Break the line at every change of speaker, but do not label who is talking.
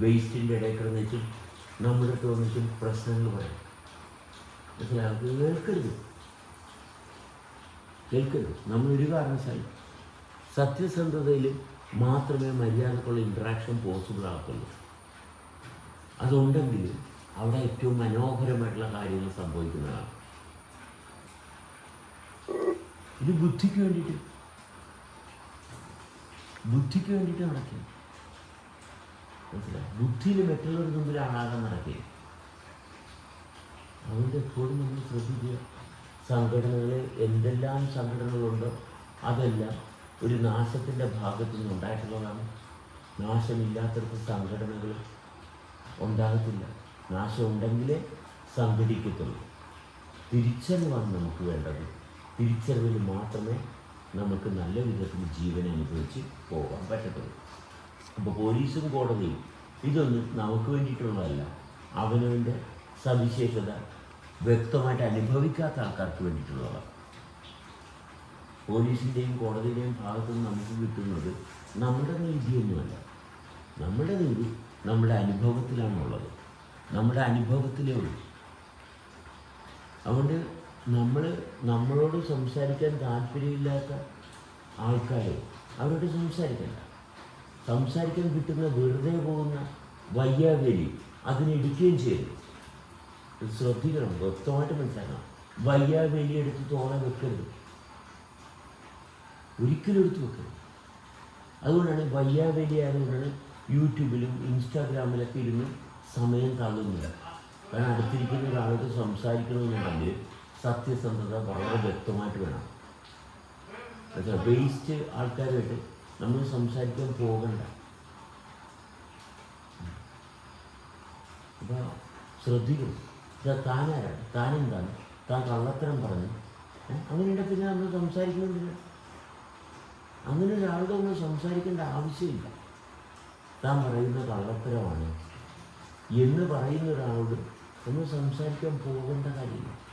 വേസ്റ്റിന്റെ ഇടയിൽ കിടന്നിട്ടും നമ്മുടെ തോന്നിച്ചും പ്രശ്നങ്ങൾ പറയും മനസ്സിലാക്കി കേൾക്കരുത്. കേൾക്കരുത്. നമ്മൾ ഒരു കാരണവശാലും സത്യസന്ധതയിൽ മാത്രമേ മര്യാദക്കുള്ള ഇൻട്രാക്ഷൻ പോസിബിൾ ആക്കുള്ളൂ അതുണ്ടെങ്കിൽ അവിടെ ഏറ്റവും മനോഹരമായിട്ടുള്ള കാര്യങ്ങൾ സംഭവിക്കുന്നതാണ്. ഇത് ബുദ്ധിക്ക് വേണ്ടിയിട്ട്. ബുദ്ധിക്ക് വേണ്ടിയിട്ട് നടക്കുക മനസ്സിലായി? ബുദ്ധിയിൽ മറ്റുള്ളവരുടെ മുമ്പിൽ ആകാൻ നടക്കുക അതുകൊണ്ട് എപ്പോഴും നമ്മൾ ശ്രദ്ധിക്കുക. സംഘടനകൾ എന്തെല്ലാം സംഘടനകളുണ്ടോ അതെല്ലാം ഒരു നാശത്തിന്റെ ഭാഗത്തു നിന്ന് ഉണ്ടായിട്ടുള്ളതാണ്. നാശമില്ലാത്തടത്ത് സംഘടനകൾ ഉണ്ടാകത്തില്ല. നാശമുണ്ടെങ്കിലേ സംഘടിക്കത്തുള്ളൂ. തിരിച്ചറിവാണ് നമുക്ക് വേണ്ടത്. തിരിച്ചറിവിൽ മാത്രമേ നമുക്ക് നല്ല വിധത്തിൽ ജീവൻ അനുഭവിച്ച് പോകാൻ പറ്റത്തുള്ളൂ. അപ്പോൾ പോലീസും കോടതിയും ഇതൊന്നും നമുക്ക് വേണ്ടിയിട്ടുള്ളതല്ല. അവനവന്റെ സവിശേഷത വ്യക്തമായിട്ട് അനുഭവിക്കാത്ത ആൾക്കാർക്ക് വേണ്ടിയിട്ടുള്ളതാണ്. പോലീസിന്റെയും കോടതിയുടെയും ഭാഗത്തു നിന്ന് നമുക്ക് കിട്ടുന്നത് നമ്മുടെ നീതിയൊന്നുമല്ല നമ്മുടെ നീതി നമ്മുടെ അനുഭവത്തിലാണുള്ളത്. നമ്മുടെ അനുഭവത്തിലേ ഉള്ളൂ. അതുകൊണ്ട് നമ്മൾ നമ്മളോട് സംസാരിക്കാൻ താല്പര്യമില്ലാത്ത ആൾക്കാർ അവരോട് സംസാരിക്കണ്ട. സംസാരിക്കാൻ കിട്ടുന്ന വെറുതെ പോകുന്ന വയ്യാവേലി അതിനെടുക്കുകയും ചെയ്തു. ഇത് ശ്രദ്ധിക്കണം വ്യക്തമായിട്ട് മനസ്സിലാക്കണം. വയ്യാവേലി എടുത്ത് തോന്നാൻ വെക്കരുത്. ഒരിക്കലും എടുത്ത് വെക്കരുത്. അതുകൊണ്ടാണ് വയ്യാവേലി ആയതുകൊണ്ടാണ് യൂട്യൂബിലും ഇൻസ്റ്റാഗ്രാമിലൊക്കെ ഇരുന്ന് സമയം തള്ളുന്നില്ല കാരണം അടുത്തിരിക്കുന്ന ഒരാളോട് സംസാരിക്കണമെന്നുണ്ടെങ്കിൽ സത്യസന്ധത വളരെ വ്യക്തമായിട്ട് വേണം. വേസ്റ്റ് ആൾക്കാരുമായിട്ട് നമ്മൾ സംസാരിക്കാൻ പോകണ്ട. അപ്പോൾ ശ്രദ്ധിക്കും. താനാരാണ്? താനെന്താണ്? താൻ കള്ളത്തരം പറഞ്ഞു. അങ്ങനെയുണ്ട് പിന്നെ നമ്മൾ സംസാരിക്കുന്നില്ല അങ്ങനെ ഒരാളുടെ നമ്മൾ സംസാരിക്കേണ്ട ആവശ്യമില്ല. താൻ പറയുന്ന കള്ളത്തരമാണ്. എന്ന് പറയുന്ന ഒരാളോട് ഒന്ന് സംസാരിക്കാൻ പോകേണ്ട കാര്യമില്ല.